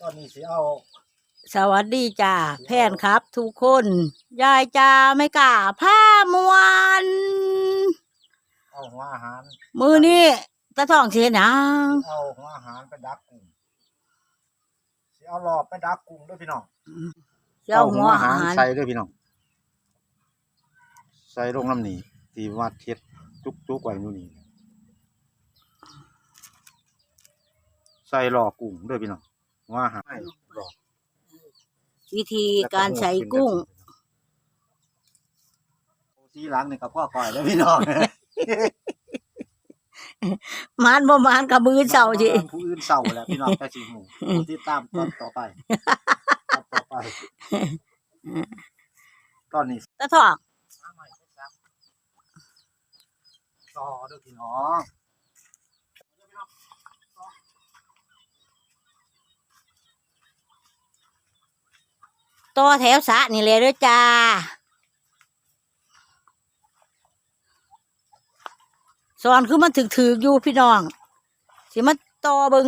ตอนนี้สิเอาสวัสดีจ้าแพนครับ ทุกคน ยายจ้าไม่กล้าผ้ามวนเอาหัวอาหาร มือนี้ตะท้องเสียหนังเอาหัวอาหารไปดักกุ้งสิเอาหลอบไปดักกุ้งด้วยพี่น้องเจ้าหัวอาหารใส่ด้วยพี่น้องใส่ลงน้ำนี่ที่วัดเทียดจุกจุกๆไว้นู่นนี่ใส่หลอกกุ้งด้วยพี่น้องหั วอาหารหลอกวิธีการใส่กุ้งที่หล้างนี่กับพ่อก่อยแล้วพี่น้องมานบ่มานกับมือเจ้าจิผู้อื่นเศร้าแหล้วพี่น้องแต่สิหมูผู้ที่ตามตอนต่อไปตอนต่อไปตอนนี้ตะท้องมาใหม่ครับต่อเด้วยพี่น้อง ต่อแถวสะนี่เลยด้อจ้าสอนคือมันถึกๆออยู่พี่น้อง สิมาต่อบิง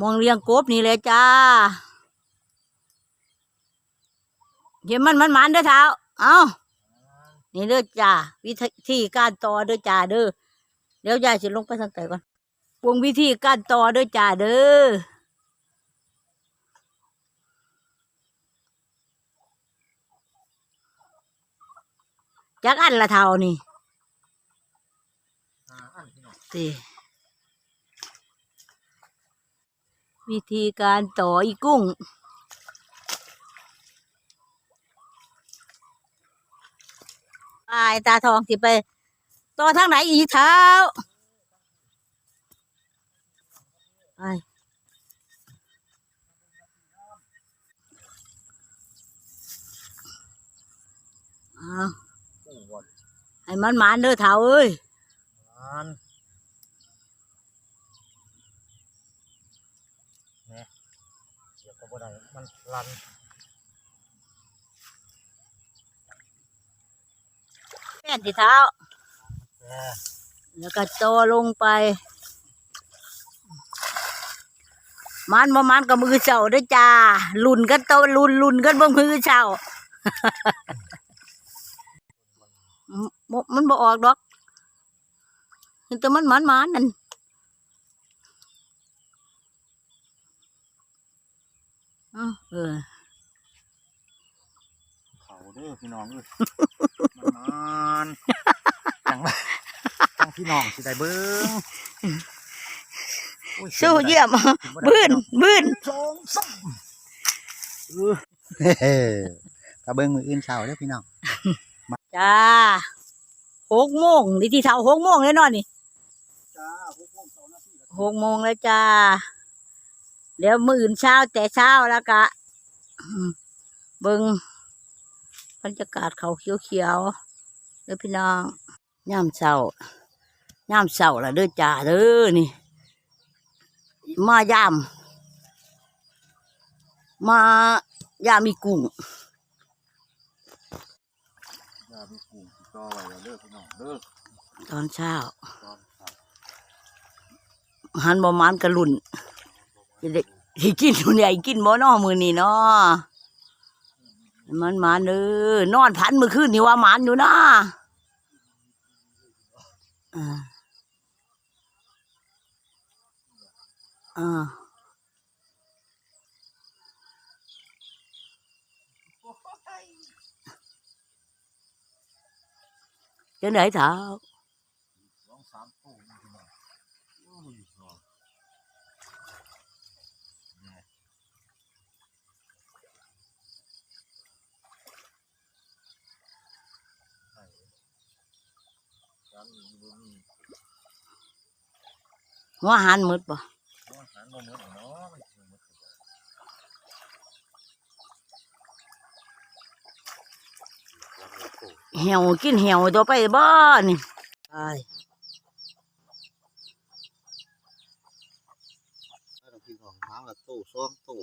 มองเรียงกบนี่เลยจ้าเห็นมันมันมันเด้อเท้า เอา นี่เด้อจ้าวิธีการต่อเด้อจ้าเด้อเดี๋ยวยายจะลงไปทางไกลก่อนวงวิธีการต่อเด้อจ้าเด้อจักอันละเท่านี่อ่าอันพี่น้องสิวิธีการต่ออีกุ้ง ไปตาทองสิไปต่อทางไหนอีเท้าไปเอากู้วอดให้มันหมานเด้อเท้าเอ้ยอันเนี่ยเดี๋ยวก็บ่ได้มันรัน แป้นที่เท้าแย่แล้วก็โตลงไป มันบ่มันกับมือเจ้าเด้วยจ้าลุ่นกันโตลุ่นลุ่นกันเบ่มือเจ้าบ่มันบ่ออกดอกเห็นแต่มันหมันมันนั่นอ้าวเออเขาเด้อพี่น้องเอ้ย มันจังจังพี่น้องสิได้เบิ่งโอ้สู้เยี่ยมขึ้บ่ได้บื้นบื้นสองสามเออเฮ้ๆก็เบิ่งมืออื่นเช้าเด้อพี่น้องจ้าหกโมงนี่ที่เท่าหกโมงเลยเนอนนี่จ้าพวกพวกสองนาทีหกโมงแล้วจ้าเดี๋ยวมื่นเช้าแต่เช้าแล้วกะอืมเบิงบรรยากาศเขาเขียวๆเด้อพี่น้องย่ำเช้าย่ำเช้าละเด้อจ้าเด้อนี่มาย่ำมาย่ามีกุ้งอย่ามีกลุ่มติดต่อไว้แล้วเด้อพี่น้องเด้อตอนเช้าตอนครับหันบ่มันกระลุ่นจะได้สิกินอยู่เนี่ยกินบ่นอมือนี่เนาะมันมันเด้อนอนพันเมื่อคืนนี่ว่ามันอยู่นะ อ่าอ่าจังไดเท้า สองสามตู้นี่พี่น้องโอ้ยเนาะเนี่ยใช่จำอยู่บ่มี หัวหันหมดบ่อาหารบ่เหมือนเนาะมันสิหมดแล้วก็เหี่ยวกินเหี่ยวตัวไปบ่นี่ใช่ถ้าเรากินของทางละตู้สองตู้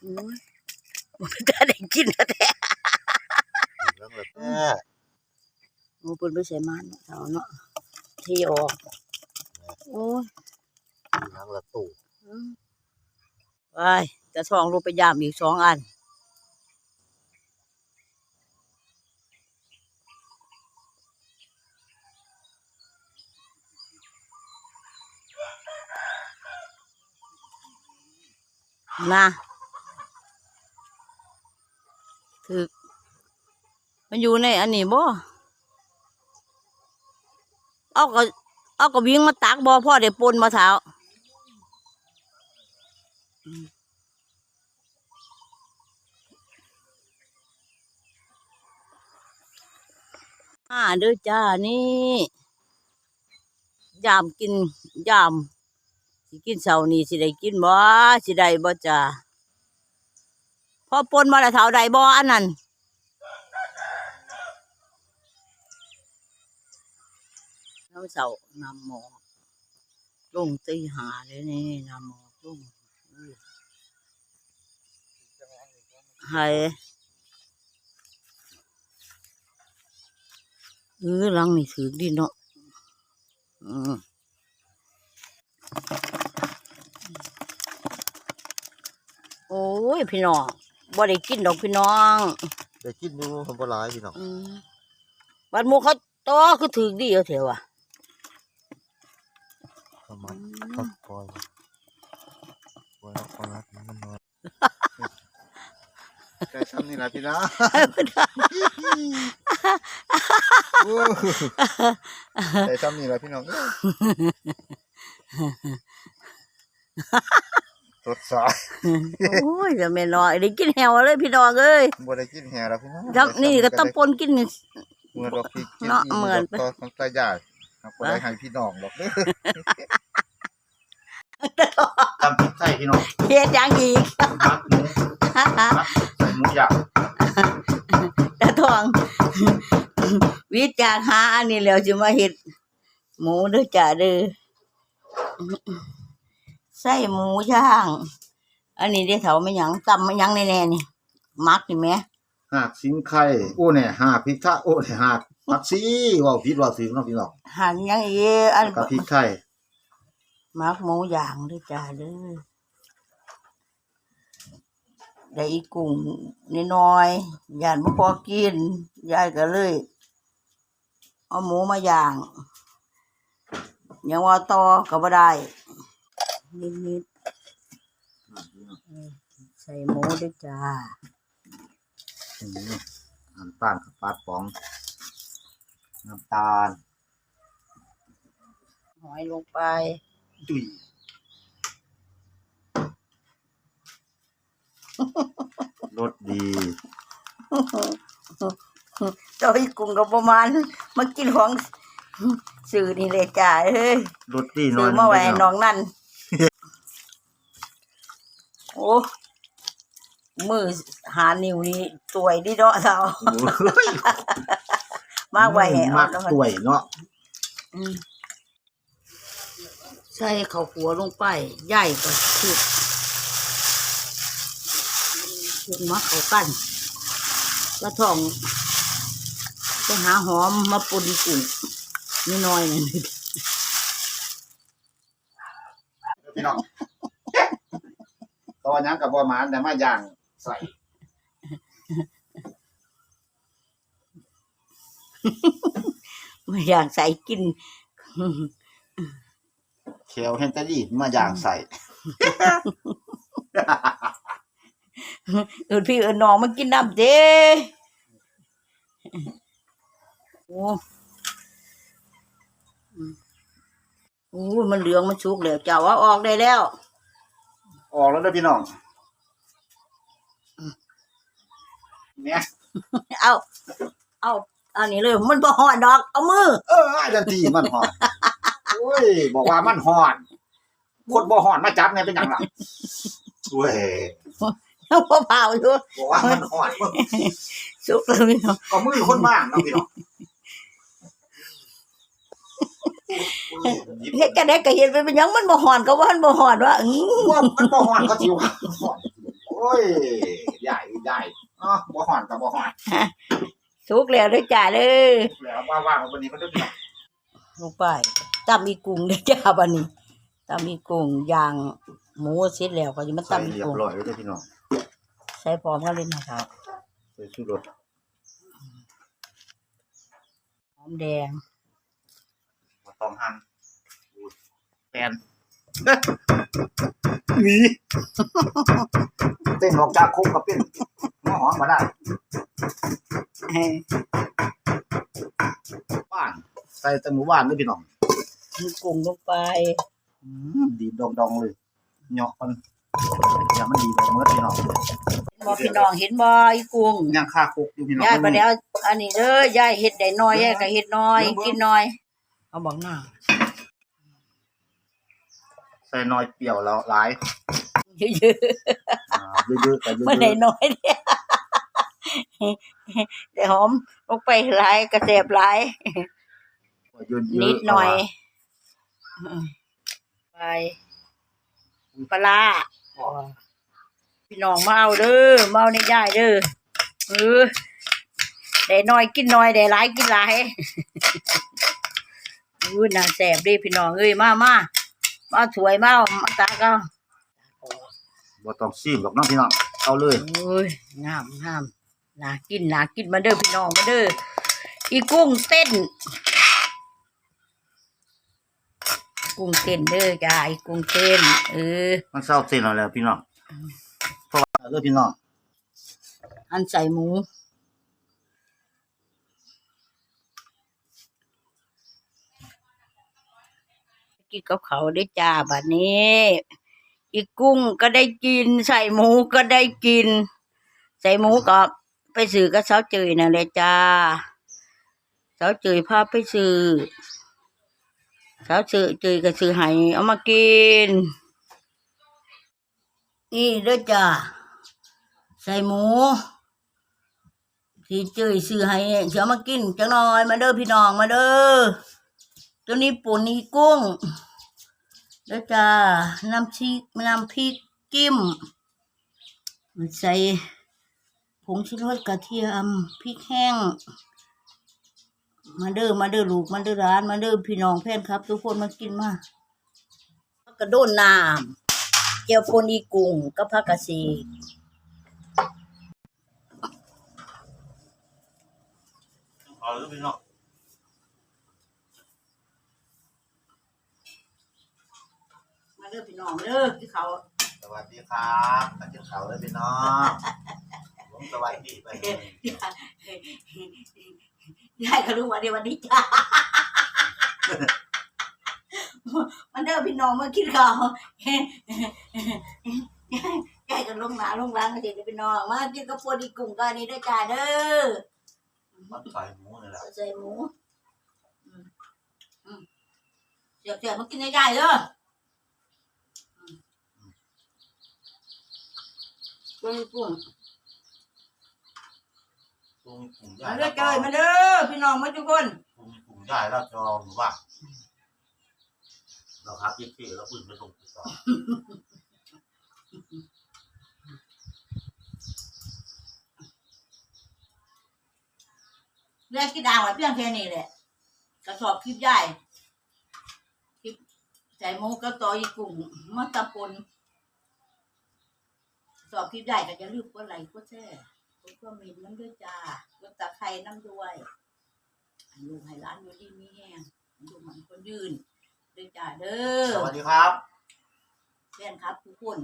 โอ้ยมันก็ได้กินแล้วแต่ เรื่องแบบแม่ โอ้ เพิ่นไปใส่มันเนาะเท่าเนาะเที่ออก โอ้ยล้างละตู่ไปจะทองลงไปยามอีกสองอันนะถึกมันอยู่ในอันนี้บ่ เอาก็เอาก็วิ่งมาตักบ่พ่อได้ปนมาเท้าอ่าเด้อจ้านี่ยามกินยามสิกินเช้านี้สิได้กินบ่สิได้บ่จ้าพอปนมาแล้วเท้าได้บ่อันนั้น น้ำเสานำหมอกลงตีหาเลยนี่นำหมอกลงอื้อให้เออหลังนี่ถือดีเนาะอืมโอ้ยพี่น้องบ่ได้กินดอกพี่น้องได้กินอยู่คนบ่หลายพี่น้องอืมบัดหมูเขาโตอคือถือดีเอาเถอะว่ะประมาณก็ปล่อยปล่อยแล้วปล่อยแล้วมันน้อย แต่ซ้ำนี่แหละพี่นะโอ้แต่ซ้ำนี่แหละพี่น้องเอ้ยสดใสโอ้ยจะไม่น้อยได้กินแหวเลยพี่น้องเอ้ยบ่ได้กินแห่แล้วพี่น้องทั้งนี่ก็ต้องปนกินนี่เหมือนดอกพริกกินเนาะอีเหมือนดอกก็ของตายายครับบ่ได้ให้พี่น้องดอกเด้อ ตำพริกไทยพี่น้องเฮ็ดหยังอีก มักหมูมักใส่หมูย่างตาทอง วิจารณ์หาอันนี้แล้วจะมาเฮ็ดหมูเด้อจ้าเด้อใส่หมูย่าง อันนี้ได้เถาไม่หยังตำไม่หยังแน่ๆนี่มักนี่แหมหากสิงไข่โอ้เนี่ยหากพริกไทยโอ้เนี่ยหากผักซีเว้าผิดเว้าถูกเนาะพี่น้องหันหยังอีกอัน กับพริกไทย มักหมูย่างเด้อจ้าเด้อได้อีกกุ้งน้อยๆย่านบ่พอกิน ยายก็เลย เอาหมูมาย่าง ยังว่าต่อก็บ่ได้นิดๆใส่หมูด้วยจ้าอืมน้ำตาลกับปลาป๋อง น้ำตาล หอยลงไป ดุยรสดี เจ้าอีกุ้งก็ประมาณมากินของสื่อนี่เลยจ้าเอ้ยรสดีหน้ซื้ออยมาไว้ให้น้องนั่น โอ้มือหานิ้วนี่ตัวยดีเนาะเราโอ้ยมากไว้ให้เอามากแล้วมันตัวยเนาะอืมใส่ข้าวขัวลงไปใหญ่กว่าชุดชุดมาเข้ากันกระท่องไปหาหอมมาปนกุ้งนิดหน่อยหนึงพี่น้องตอนยังกับบัวหมานแต่มาย่างใส่ไม่อยากใส่กิน เขียวเฮนเตอรี่มาย่างใส่ เอินพี่เอินน้องมากินน้ำเด้โอ้อืมโอ้มันเหลืองมันชุกแล้วเจ้าว่าออกได้แล้ว ออกแล้วเด้อพี่น้องเนี่ยเอาเอาอันนี้เลย มันบ่หอดดอก เอามือ เออไอ้ดันทีมันหอน โอ้ยบอกว่ามันหอนคนบ่หอนมาจับไงเป็นหยังล่ะเว้ยเอาบ่เผาอยู่บอกว่ามันหอนชุกแล้วพี่น้องก็มือคนบ้างเนาะพี่น้องเฮ็ดจะได้ก็เฮ็ดไปเป็นหยังมันบ่หอนก็ว่ามันบ่หอนว่าอื้อว่ามันบ่หอนก็สิวหอนโอ้ยใหญ่ใหญ่อ๋อบ่ห่อนกับบ่ห่อนสุกแล้วเด้อจ้าเด้อแล้วว่าว่างวันนี้มันได้พี่น้องลงไป ตำมีกุ้งเด้อจ้าบัดนี้ตำมีกุ้งย่างหมูเสร็จแล้วก็จะมาใส่ตำมีเรียบกุ้งร้อยแล้วเด้อพี่น้องใส่พร้อมกันเลยนะครับใส่ชูรสหอมแดงบ่ต้องหั่นอุ้ยแฟนหนีเต้นออกจากคุกกับเป็นมาหอมมาได้เอ้ยบ้านใส่แต่หมู่บ้านเด้อพี่น้อง มีกุ้งลงไปอืมดีดองๆเลยเหยาะมันอย่ามันดีดองเมื่อพี่น้องบ่พี่น้องเห็นบ่อีกุ้งย่างค่าคุกอยู่พี่น้องยายบ่ได้เอาอันนี้เด้อยายเฮ็ดได้น้อยยายก็เฮ็ดน้อย กินน้อย เอาบอกหน้าใส่น้อยเปรี้ยวแล้วหลายเยอะอ่าเยอะๆแต่เยๆอะบ่ได้น้อยเด้อแต่หอมลงไปหลายกระแสบหลายๆเยอะๆนิดหน่อย ไปปลาร้าพี่น้องมาเอาเด้อมาเอาในยายเด้อเออได้น้อยกินน้อยได้หลายกินหลายอู้น่าแสบเดิพี่น้องเอ้ยมามามาถวยมาเอามาตาก็บ่ต้องซีมหรอกเน้องพี่น้องเอาเลยโอ้ยงามงามน่ากินน่ากินมาเด้อพี่น้องมาเด้ออีกุ้งเต้น กุ้งเต้นเด้อจ้าอีกุ้งเต้นเออ มันเศร้าเส้นเอาแล้วพี่น้องเพราะว่าเอาเลยพี่น้องอันใส่หมูกินกับเขาวได้อจ้าบัดนี้ อีกุ้งก็ได้กิน ใส่หมูก็ได้กิน ใส่หมูก็ไปซื้อกับเสาเจยนั่นแหละจ้าเสาเจยพาไปซื้อเสาเจยเจยก็ซื้อให้เอามากิน นี่เด้อจ้าใส่หมูที่เจยซื้อให้เสียวมากินจังน่อยมาเด้อพี่น้องมาเด้อตัวนี้ปุ่นนี้กุ้งเด้อจ้าน้ำพริกน้ำพริกกิ้มใส่ผงชูรสกระเทียมพริกแห้ง มาเด้อมาเด้อลูกมาเด้อร้าน มาเด้อพี่น้องแฟนครับ ทุกคนมากินมากระโดนน้ำเจียวปนอีกุ้งกับผักกะสีเอาเลยพี่น้องมาเด้อพี่น้องเด้อที่เขาสวัสดีครับมากินข้าวเลยพี่น้องผมสวัสดีไป ยายก็รู้ว่าเดี๋ยววันนี้จ้ามันเด้อพี่น้องมากินข้าวยายก็ลงหนาลงหล้างกันเด็กพี่น้องมากินกับปนอีกุ้งกันนี่เด้อจ้าเด้อมันใส่หมูนี่แหละใส่หมูอืมอืมเสียบเสียบมากินได้ได้เด้ออืมปนอีกุ้ง ตรงกลุ่มใหญ่มาเด้อเจยมาเด้อพี่น้องมาทุกคนตรงกลุ่มใหญ่แล้วจองหรือว่าเราครับยี่สิบแล้วปืนไปส่งติดต่อเรียกกินอ่างไว้เพียงแค่นี้แหละกระสอบคลิปใหญ่คลิปใส่หมูกระต่ออีกุ้งมาตะปนกระสอบคลิปใหญ่ก็จะลืมกดไลค์กดแชร์ กดคอมเมนต์มันด้วยจ้ากดตะไคร้น้ำด้วยให้ลูกให้ร้านอยู่ดีมีแห้งให้ลูกมันคนยืนด้วยจ้าเด้สอวัสดีครับแฟนครับทุกคน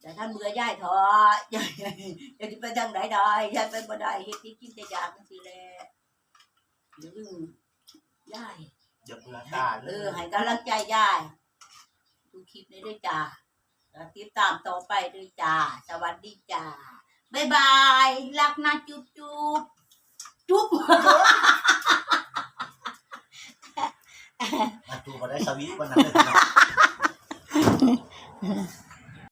แต่ท่านเบื่อย่ายเถอะอย่าอย่าจะไปทางไหนได้ย่ายไปบ่ได้เฮ็ดที่กินแต่อยากจังซี่แหละอย่าลืมย่ายอย่าเบื่อตาเลเอยอให้กำลังใจย่ายดูคลิปนี้ด้วยจ้าแล้วติดตามต่อไปด้วยจ้า สวัสดีจ้า Bye-bye. Lock na chup-chup. Chup! Ato pa sabi pa na.